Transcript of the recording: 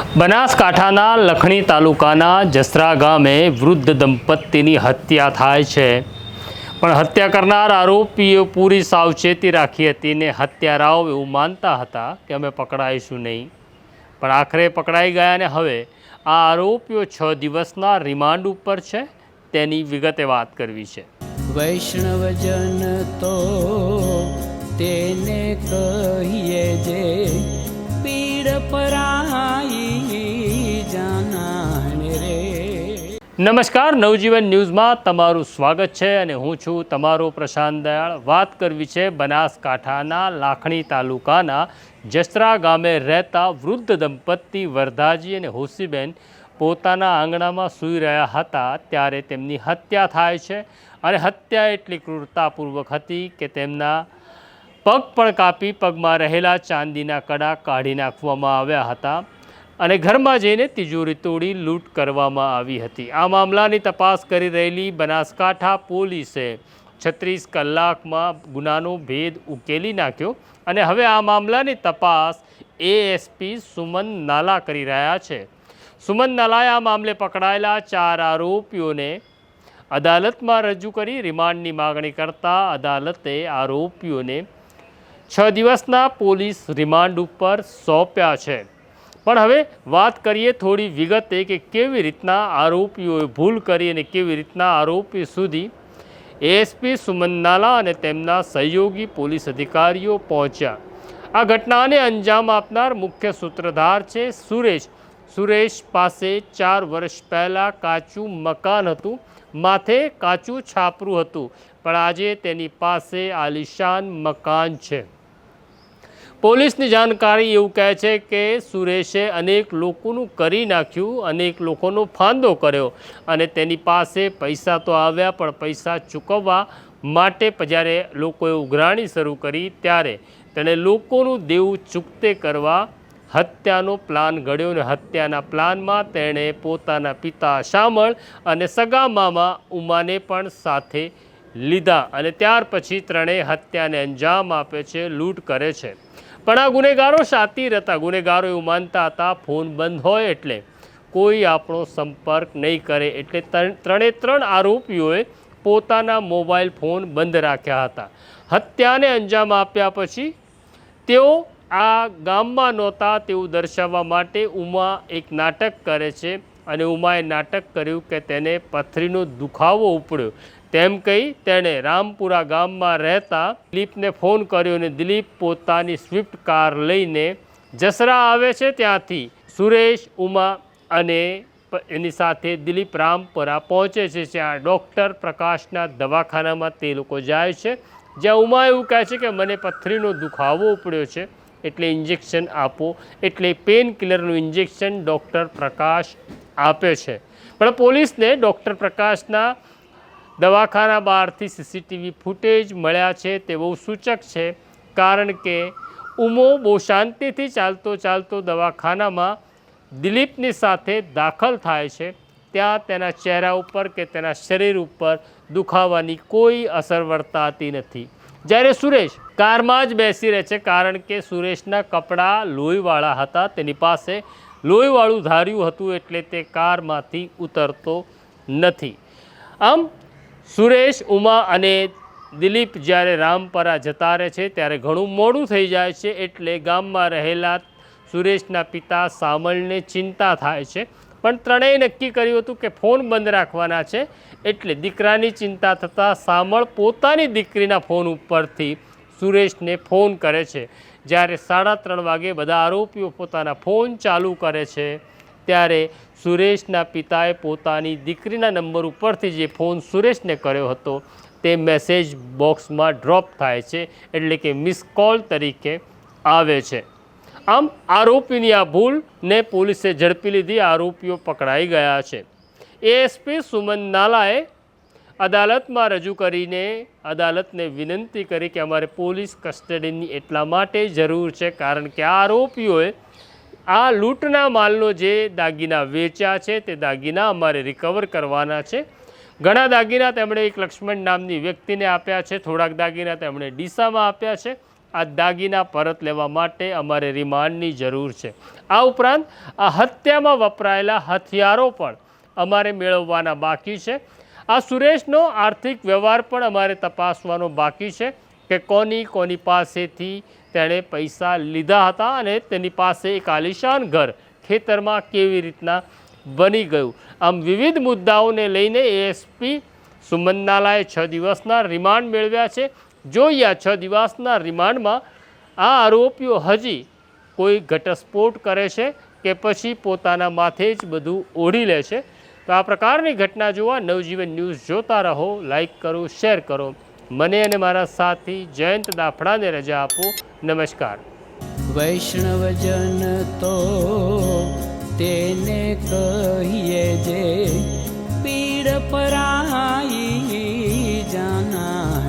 બનાસકાંઠાના લખણી તાલુકાના જસરા ગામે વૃદ્ધ દંપતીની હત્યા થાય છે. પણ હત્યા કરનાર આરોપીઓ પૂરી સાવચેતી રાખી હતી ને હત્યારાઓ એવું માનતા હતા કે અમે પકડાઈશું નહીં. પણ આખરે પકડાઈ ગયા ને હવે આ આરોપીઓ છ દિવસના રિમાન્ડ ઉપર છે તેની વિગતે વાત કરવી છે. વૈષ્ણવજન તો તેને કહીએ જે નમસ્કાર, નવજીવન ન્યૂઝમાં તમારું સ્વાગત છે અને હું છું તમારો પ્રશાંત દયાળ. વાત કરવી છે બનાસકાંઠાના લાખણી તાલુકાના જસરા ગામે રહેતા વૃદ્ધ દંપતી વરધાજી અને હોસીબેન પોતાના આંગણામાં સૂઈ રહ્યા હતા ત્યારે તેમની હત્યા થાય છે. અને હત્યા એટલી ક્રૂરતાપૂર્વક હતી કે તેમના પગ પણ કાપી પગમાં રહેલા ચાંદીના કડા કાઢી નાખવામાં આવ્યા હતા અને ઘરમાં જઈને તિજોરી તોડી લૂંટ કરવામાં આવી હતી. આ મામલાની તપાસ કરી રહેલી બનાસકાંઠા પોલીસે છત્રીસ કલાકમાં ગુનાનો ભેદ ઉકેલી નાખ્યો અને હવે આ મામલાની તપાસ એએસપી સુમન નાલા કરી રહ્યા છે. સુમન નાલાએ આ મામલે પકડાયેલા ચાર આરોપીઓને અદાલતમાં રજૂ કરી રિમાન્ડની માગણી કરતા અદાલતે આરોપીઓને છ દિવસના પોલીસ રિમાન્ડ ઉપર સોંપ્યા છે. પણ હવે વાત કરીએ થોડી વિગતે કે કેવી રીતના આરોપીઓએ ભૂલ કરી અને કેવી રીતના આરોપી સુધી એએસપી સુમન નાલા અને તેમના સહયોગી પોલીસ અધિકારીઓ પહોંચ્યા. આ ઘટનાને અંજામ આપનાર મુખ્ય સૂત્રધાર છે સુરેશ. સુરેશ પાસે ચાર વર્ષ પહેલાં કાચું મકાન હતું. માથે કાચું છાપરું હતું. પણ આજે તેની પાસે આલિશાન મકાન છે. પોલીસની જાણકારી એવું કહે છે કે સુરેશે અનેક લોકોનું કરી નાખ્યું, અનેક લોકોનો ફાંદો કર્યો અને તેની પાસે પૈસા તો આવ્યા, પણ પૈસા ચૂકવવા માટે જ્યારે લોકોએ ઉઘરાણી શરૂ કરી ત્યારે તેણે લોકોનું દેવું ચૂકતે કરવા હત્યાનો પ્લાન ઘડ્યો અને હત્યાના પ્લાનમાં તેણે પોતાના પિતા શામળ અને સગા મામા ઉમાને પણ સાથે લીધા અને ત્યાર પછી ત્રણેય હત્યાને અંજામ આપે છે, લૂંટ કરે છે. પણ આ ગુનેગારો શાતીર હતા ગુનેગારો એવું માનતા હતા, ફોન બંધ હોય એટલે. કોઈ આપણો સંપર્ક નહીં કરે એટલે ત્રણ- ત્રણે આરોપીઓએ પોતાના મોબાઈલ ફોન બંધ રાખ્યા હતા. હત્યાને અંજામ આપ્યા પછી તેઓ આ ગામમાં નહોતા તેવું દર્શાવવા માટે ઉમા એક નાટક કરે છે. અને ઉમાએ નાટક કર્યું કે તેને પથરીનો દુખાવો ઉપડ્યો. તેમ કહી તેણે રામપુરા ગામમાં રહેતા દિલીપને ફોન કર્યો અને દિલીપ પોતાની સ્વિફ્ટ કાર લઈને જસરા આવે છે ત્યાંથી સુરેશ, ઉમા અને એની સાથે દિલીપ રામપુરા પહોંચે છે, જ્યાં ડૉક્ટર પ્રકાશના દવાખાનામાં તે લોકો જાય છે. જ્યાં ઉમા એવું કહે છે કે મને પથરીનો દુખાવો ઉપડ્યો છે, એટલે ઇન્જેક્શન આપો. એટલે પેન કિલરનું ઇન્જેક્શન ડૉક્ટર પ્રકાશ આપે છે. પણ પોલીસને ડૉક્ટર પ્રકાશના દવાખાના બહારથી સીસીટીવી ફૂટેજ મળ્યા છે તે બહુ સૂચક છે, કારણ કે ઉમો બહુ શાંતિથી ચાલતો ચાલતો દવાખાનામાં દિલીપની સાથે દાખલ થાય છે. ત્યાં તેના ચહેરા ઉપર કે તેના શરીર ઉપર દુખાવાની કોઈ અસર વર્તાતી નથી. જ્યારે સુરેશ કારમાં જ બેસી રહે છે, કારણ કે સુરેશના કપડાં લોહીવાળા હતા, તેની પાસે લોહીવાળું ધાર્યું હતું એટલે તે કારમાંથી ઉતરતો નથી. આમ સુરેશ, ઉમા અને દિલીપ જ્યારે રામપરા જતા રહે છે, ત્યારે ઘણું મોડું થઈ જાય છે, એટલે ગામમાં રહેલા સુરેશના પિતા સામલને ચિંતા થાય છે. પણ ત્રણેય નક્કી કર્યું હતું કે ફોન બંધ રાખવાના છે, એટલે દીકરાની ચિંતા થતાં સામળ પોતાની દીકરીના ફોન ઉપરથી સુરેશને ફોન કરે છે. જ્યારે સાડા ત્રણ વાગે બધા આરોપીઓ પોતાના ફોન ચાલુ કરે છે. ત્યારે સુરેશના પિતાએ પોતાની દીકરીના નંબર ઉપરથી જે ફોન સુરેશને કર્યો હતો, તે મેસેજ બોક્સમાં ડ્રોપ થાય છે, એટલે કે મિસ કોલ તરીકે આવે છે. આમ આરોપીની આ ભૂલને પોલીસે ઝડપી લીધી, આરોપીઓ પકડાઈ ગયા છે. એએસપી સુમન નાલાએ અદાલતમાં રજૂ કરીને અદાલતને વિનંતી કરી કે અમારે પોલીસ કસ્ટડીની એટલા માટે જરૂર છે, કારણ કે આ આરોપીઓએ આ લૂંટના માલનો જે દાગીના વેચ્યા છે, તે દાગીના અમારે રિકવર કરવાના છે. ઘણા દાગીના તેમણે એક લક્ષ્મણ નામની વ્યક્તિને આપ્યા છે, થોડાક દાગીના તેમણે ડીસામાં આપ્યા છે. આ દાગીના પરત લેવા માટે અમારે રિમાન્ડની જરૂર છે. આ ઉપરાંત આ હત્યામાં વપરાયેલા હથિયારો પણ અમારે મેળવવાના બાકી છે. આ સુરેશનો આર્થિક વ્યવહાર પણ અમારે તપાસવાનો બાકી છે. કે કોની કોની પાસેથી તેણે પૈસા લીધા હતા અને તેની પાસે એક આલિશાન ઘર ખેતરમાં કેવી રીતના બની ગયું? આમ વિવિધ મુદ્દાઓને લઈને એએસપી સુમન નાલાએ છ દિવસના રિમાન્ડ મેળવ્યા છે. જોઈએ છ દિવસના રિમાન્ડમાં આ આરોપીઓ હજી કોઈ ઘટસ્ફોટ કરે છે કે પછી પોતાના માથે જ બધું ઓઢી લે છે? તો આ પ્રકારની ઘટના જોવા નવજીવન ન્યૂઝ જોતા રહો, લાઈક કરો, શેર કરો. મને અને મારા સાથી જયંત દાફડાને રજા આપો. નમસ્કાર. વૈષ્ણવજન તો તેને કહીએ જે પીડ પરાઈ જાના.